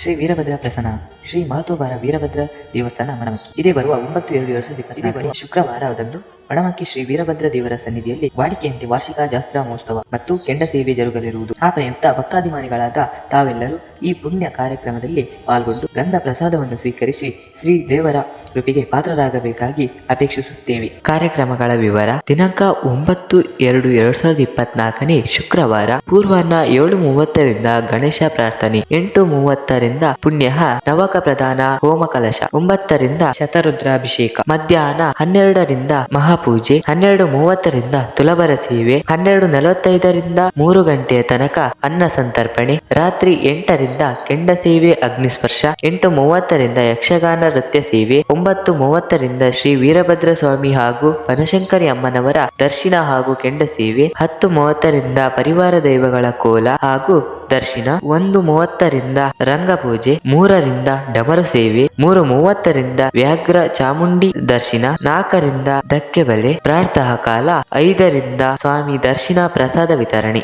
ಶ್ರೀ ವೀರಭದ್ರ ಪ್ರಸನ್ನ, ಶ್ರೀ ಮಹತೋಬಾರ ವೀರಭದ್ರ ದೇವಸ್ಥಾನ ಮಣಮಕ್ಕಿ. ಇದೇ ಬರುವ ಒಂಬತ್ತು ಎರಡು ಇಪ್ಪತ್ತೈದು ಶುಕ್ರವಾರದಂದು ಮಣಮಕ್ಕಿ ಶ್ರೀ ವೀರಭದ್ರ ದೇವರ ಸನ್ನಿಧಿಯಲ್ಲಿ ವಾಡಿಕೆಯಂತೆ ವಾರ್ಷಿಕ ಜಾತ್ರಾ ಮಹೋತ್ಸವ ಮತ್ತು ಕೆಂಡ ಸೇವೆ ಜರುಗಲಿರುವುದು. ಆ ಪ್ರಯುಕ್ತ ಭಕ್ತಾಭಿಮಾನಿಗಳಾದ ತಾವೆಲ್ಲರೂ ಈ ಪುಣ್ಯ ಕಾರ್ಯಕ್ರಮದಲ್ಲಿ ಪಾಲ್ಗೊಂಡು ಗಂಧ ಪ್ರಸಾದವನ್ನು ಸ್ವೀಕರಿಸಿ ಶ್ರೀ ದೇವರ ಕೃಪೆಗೆ ಪಾತ್ರರಾಗಬೇಕಾಗಿ ಅಪೇಕ್ಷಿಸುತ್ತೇವೆ. ಕಾರ್ಯಕ್ರಮಗಳ ವಿವರ, ದಿನಾಂಕ ಒಂಬತ್ತು ಎರಡು ಎರಡ್ ಸಾವಿರದ ಇಪ್ಪತ್ನಾಲ್ಕನೇ ಶುಕ್ರವಾರ, ಪೂರ್ವಾಹ್ನ ಏಳು ಮೂವತ್ತರಿಂದ ಗಣೇಶ ಪ್ರಾರ್ಥನೆ, ಎಂಟು ಮೂವತ್ತರಿಂದ ಪುಣ್ಯ ನವಕ ಪ್ರಧಾನ ಹೋಮ ಕಲಶ ಒಂಬತ್ತರಿಂದ ಶತರುದ್ರಾಭಿಷೇಕ, ಮಧ್ಯಾಹ್ನ ಹನ್ನೆರಡರಿಂದ ಮಹಾಪೂಜೆ, ಹನ್ನೆರಡು ಮೂವತ್ತರಿಂದ ತುಲಬರ ಸೇವೆ, ಹನ್ನೆರಡು ನಲವತ್ತೈದರಿಂದ ಮೂರು ಗಂಟೆಯ ತನಕ ಅನ್ನ ಸಂತರ್ಪಣೆ, ರಾತ್ರಿ ಎಂಟರಿಂದ ಕೆಂಡ ಸೇವೆ, ಅಗ್ನಿಸ್ಪರ್ಶ, ಎಂಟು ಮೂವತ್ತರಿಂದ ಯಕ್ಷಗಾನ ನೃತ್ಯ ಸೇವೆ, ಒಂಬತ್ತು ಮೂವತ್ತರಿಂದ ಶ್ರೀ ವೀರಭದ್ರ ಸ್ವಾಮಿ ಹಾಗೂ ಬನಶಂಕರಿ ಅಮ್ಮನವರ ದರ್ಶನ ಹಾಗೂ ಕೆಂಡ ಸೇವೆ, ಹತ್ತು ಮೂವತ್ತರಿಂದ ಪರಿವಾರ ದೈವಗಳ ಕೋಲ ಹಾಗೂ ದರ್ಶನ, ಒಂದು ಮೂವತ್ತರಿಂದ ರಂಗಪೂಜೆ ಮೂರರಿಂದ ಡಮರು ಸೇವೆ, ಮೂರು ಮೂವತ್ತರಿಂದ ವ್ಯಾಘ್ರ ಚಾಮುಂಡಿ ದರ್ಶನ, ನಾಲ್ಕರಿಂದ ಧಕ್ಕೆ ಬಲೆ ಪ್ರಾರ್ಥನಾ ಕಾಲ, ಐದರಿಂದ ಸ್ವಾಮಿ ದರ್ಶನ ಪ್ರಸಾದ ವಿತರಣೆ.